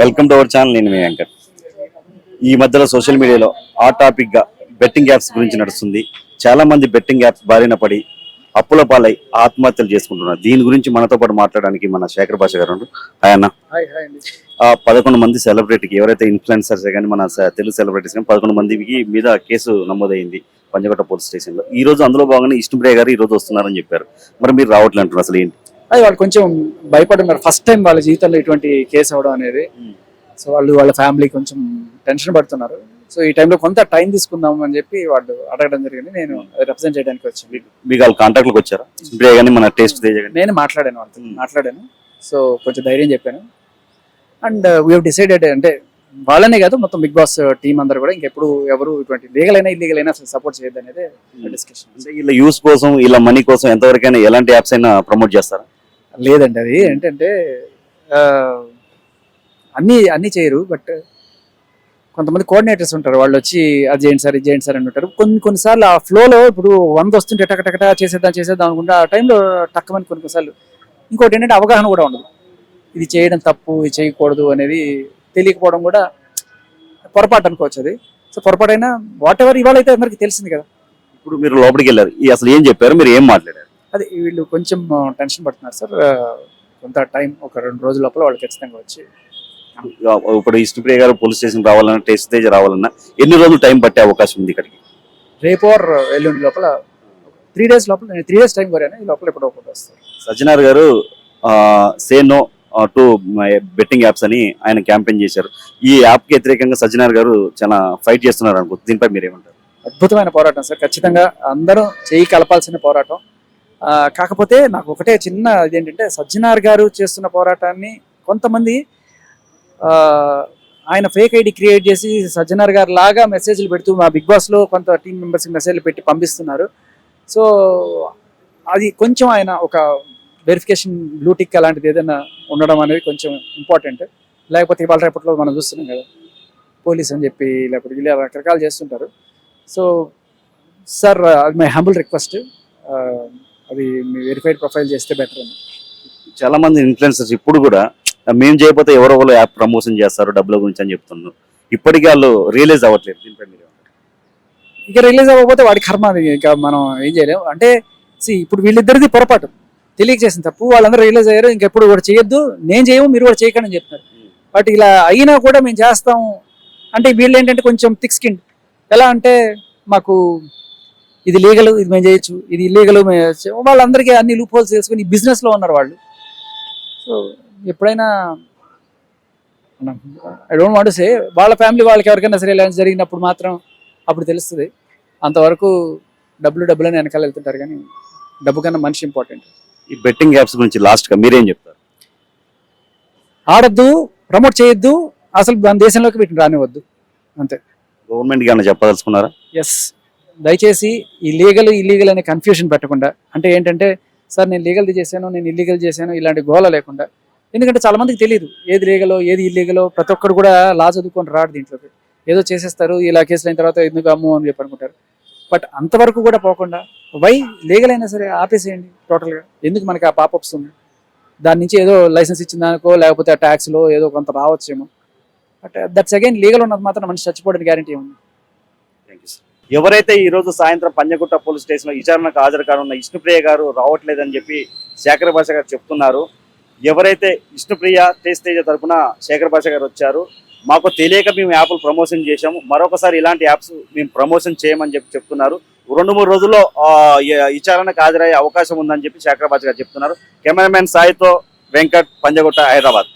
Welcome to our channel నేను మీ వెంకట్. ఈ మధ్యలో సోషల్ మీడియాలో ఆ టాపిక్గా బెట్టింగ్ యాప్స్ గురించి నడుస్తుంది. చాలా మంది బెట్టింగ్ యాప్స్ బారిన పడి అప్పుల పాలై ఆత్మహత్యలు చేసుకుంటున్నారు. దీని గురించి మనతో పాటు మాట్లాడడానికి మన శేఖర్ భాష గారు ఉన్నారు. హాయ్ అన్న. హాయ్ హాయ్ అండి. ఆ పదకొండు మంది సెలబ్రిటీకి ఎవరైతే ఇన్ఫ్లుయెన్సర్స్ కానీ మన తెలుగు సెలబ్రిటీస్ కానీ పదకొండు మందికి మీద కేసు నమోదైంది పంజగట్ట పోలీస్ స్టేషన్లో ఈ రోజు అందులో భాగంగా ఇష్టంప్రియ గారు ఈ రోజు వస్తున్నారని చెప్పారు. మరి మీరు రావట్లేదు అంటున్నారు అసలు ఏంటి? అది వాళ్ళు కొంచెం భయపడున్నారు. ఫస్ట్ టైం వాళ్ళ జీవితంలో ఇటువంటి కేసు అవడం అనేది. సో వాళ్ళు వాళ్ళ ఫ్యామిలీ కొంచెం టెన్షన్ పడుతున్నారు. సో ఈ టైంలో కొంత టైం తీసుకుందాం అని చెప్పి వాళ్ళు అడగడం జరిగింది. నేను రిప్రజెంట్ చేయడానికి వచ్చాను. మీకు వాళ్ళు కాంటాక్ట్లోకి వచ్చారా? కానీ మన టేస్ట్ నేను మాట్లాడాను వాళ్ళతో. Hmm. మాట్లాడాను. సో కొంచెం ధైర్యం చెప్పాను. అండ్ వీ డిసైడెడ్ అంటే వాళ్ళనే కాదు మొత్తం బిగ్ బాస్ టీం అందరు కూడా ఇంకెప్పుడు ఎవరు ఇటువంటి లీగల్ అయినా ఇల్లీగల్ అయినా సపోర్ట్ చేయొద్దు అనేది డిస్కషన్ వీళ్ళ యూస్ కోసం వీళ్ళ మనీ కోసం ఎంతవరకైనా ఎలాంటి యాప్స్ అయినా ప్రమోట్ చేస్తారా? లేదండి అది ఏంటంటే అన్నీ అన్నీ చేయరు బట్ కొంతమంది కోఆర్డినేటర్స్ ఉంటారు వాళ్ళు వచ్చి అది చేయండి సార్ ఇది చేయండి సార్ అని ఉంటారు. కొన్ని కొన్నిసార్లు ఆ ఫ్లోలో ఇప్పుడు వంద వస్తుంటే టక టక చేసేద్దాం చేసేద్దాం అనుకుంటే ఆ టైంలో టక్కమని కొన్ని కొన్నిసార్లు ఇంకోటి ఏంటంటే అవగాహన కూడా ఉండదు. ఇది చేయడం తప్పు ఇది చేయకూడదు అనేది తెలియకపోవడం కూడా పొరపాటు అనుకోవచ్చు అది. సో పొరపాటైనా వాట్ ఎవర్ ఇవాళ అయితే అందరికీ తెలిసింది కదా. ఇప్పుడు మీరు లోపలికి వెళ్ళారు. అసలు ఏం చెప్పారు? మీరు ఏం మాట్లాడారు? అది వీళ్ళు కొంచెం టెన్షన్ పడుతున్నారు సార్. కొంత టైం ఒక రెండు రోజుల లోపల వాళ్ళు ఖచ్చితంగా వచ్చి ఇప్పుడు ఇష్టప్రియ గారు పోలీస్ స్టేషన్ రావాలన్నా టేస్ట్ తేజ్ రావాలన్నా ఎన్ని రోజులు టైం పట్టే అవకాశం ఉంది ఇక్కడికి? రేపు ఆర్ ఎల్లుండి లోపల త్రీ డేస్ లోపల నేను త్రీ డేస్ టైం కోరాను ఈ లోపల ఎప్పుడో ఒకటి వస్తారు సజ్జనార్ గారు say no to betting apps అని ఆయన క్యాంపెయిన్ చేశారు. ఈ యాప్కి వ్యతిరేకంగా సజ్జనార్ గారు చాలా ఫైట్ చేస్తున్నారు అనుకో దీనిపై మీరు ఏమంటారు అద్భుతమైన పోరాటం సార్. ఖచ్చితంగా అందరూ చేయి కలపాల్సిన పోరాటం. కాకపోతే నాకు ఒకటే చిన్న ఇదేంటంటే సజ్జనార్ గారు చేస్తున్న పోరాటాన్ని కొంతమంది ఆయన ఫేక్ ఐడి క్రియేట్ చేసి సజ్జనార్ గారు లాగా మెసేజ్లు పెడుతూ మా బిగ్ బాస్లో కొంత టీం మెంబర్స్ మెసేజ్లు పెట్టి పంపిస్తున్నారు. సో అది కొంచెం ఆయన ఒక వెరిఫికేషన్ బ్లూటిక్ అలాంటిది ఏదైనా ఉండడం అనేది కొంచెం ఇంపార్టెంట్ లేకపోతే ఇవాళ రేపట్లో మనం చూస్తున్నాం కదా పోలీస్ అని చెప్పి లేకపోతే ఇలా రకరకాలు చేస్తుంటారు. సో సార్ అది మై హంబుల్ రిక్వెస్ట్ అది మీ వెరిఫైడ్ ప్రొఫైల్ చేస్తే బెటర్ అని. చాలా మంది ఇన్ఫ్లుయెన్సర్స్ ఇప్పుడు కూడా మేము చేయకపోతే ఎవరో ఒకరు యాప్ ప్రమోషన్ చేస్తారు డబ్బుల గురించి అని చెప్తున్నారు. ఇప్పటికీ వాళ్ళు రియలైజ్ అవ్వట్లేదు. దీనిపై మీరు? ఇక రిలీజ్ అవ్వకపోతే వాడి కర్మ అది. ఇక మనం ఏం చేయలేము అంటే see ఇప్పుడు వీళ్ళిద్దరిది పొరపాటు. తెలియక చేసిన తప్పు. వాళ్ళందరూ రిలీజ్ అయ్యారు. ఇంకెప్పుడు కూడా చేయొద్దు. నేను చేయము మీరు కూడా చేయకండి అని చెప్తున్నారు బట్ ఇలా అయినా కూడా మేము చేస్తాం అంటే వీళ్ళు ఏంటంటే కొంచెం థిక్ స్కిన్ ఎలా అంటే మాకు ఇది లీగల్ ఇది మేము చేయొచ్చు ఇది ఇల్లీగల్ మేము చేయొచ్చు. వాళ్ళందరికీ అన్ని లూప్ హోల్స్ చేసుకుని బిజినెస్లో ఉన్నారు వాళ్ళు. సో ఎప్పుడైనా ఐ డోంట్ వాంట్ సే వాళ్ళ ఫ్యామిలీ వాళ్ళకి ఎవరికైనా సరే ఇలా జరిగినప్పుడు మాత్రం అప్పుడు తెలుస్తుంది. అంతవరకు డబ్బులు డబ్బులని వెనకాల వెళ్తుంటారు కానీ డబ్బు కన్నా మనిషి ఇంపార్టెంట్ ఈ బెట్టింగ్ యాప్స్ గురించి లాస్ట్గా మీరేం చెప్తారు? ఆడద్దు ప్రమోట్ చేయొద్దు అసలు మన దేశంలోకి వీటిని రానివద్దు అంతే. గవర్నమెంట్ ఏమైనా చెప్పదలుచుకున్నారా? ఎస్ దయచేసి ఈ లీగల్ ఇల్లీగల్ అనే కన్ఫ్యూషన్ పెట్టకుండా అంటే ఏంటంటే సార్ నేను లీగల్ది చేశాను నేను ఇల్లీగల్ చేశాను ఇలాంటి గోల లేకుండా. ఎందుకంటే చాలా మందికి తెలియదు ఏది లీగలో ఏది ఇల్లీగలో ప్రతి ఒక్కరు కూడా లా చదువుకొని రాడు దీంట్లోకి. ఏదో చేసేస్తారు ఇలా కేసులు అయిన తర్వాత ఎందుకు అమ్ము అని చెప్పి అనుకుంటారు. బట్ అంతవరకు కూడా పోకుండా వై లీగల్ అయినా సరే ఆపేసేయండి టోటల్గా. ఎందుకు మనకి ఆ పాపప్స్ ఉంది దాని నుంచి ఏదో లైసెన్స్ ఇచ్చిన లేకపోతే ఆ ట్యాక్స్లో ఏదో కొంత రావచ్చేమో. బట్ దట్స్ అగైన్ లీగల్ ఉన్నది మాత్రం మనిషి చచ్చిపోవడానికి గ్యారంటీ ఉంది ఎవరైతే ఈరోజు సాయంత్రం పంజగుట్ట పోలీస్ స్టేషన్లో విచారణకు హాజరు కానున్న విష్ణుప్రియ గారు రావట్లేదని చెప్పి శేఖర్ భాష గారు చెప్తున్నారు. ఎవరైతే విష్ణుప్రియ తేజ్ తేజ తరపున శేఖర్ భాష గారు వచ్చారు మాకు తెలియక మేము యాప్లు ప్రమోషన్ చేశాము. మరొకసారి ఇలాంటి యాప్స్ మేము ప్రమోషన్ చేయమని చెప్పి చెప్తున్నారు. రెండు మూడు రోజుల్లో విచారణకు హాజరయ్యే అవకాశం ఉందని చెప్పి శేఖర్ భాష గారు చెప్తున్నారు. కెమెరామెన్ సాయితో వెంకట్ పంజగుట్ట హైదరాబాద్.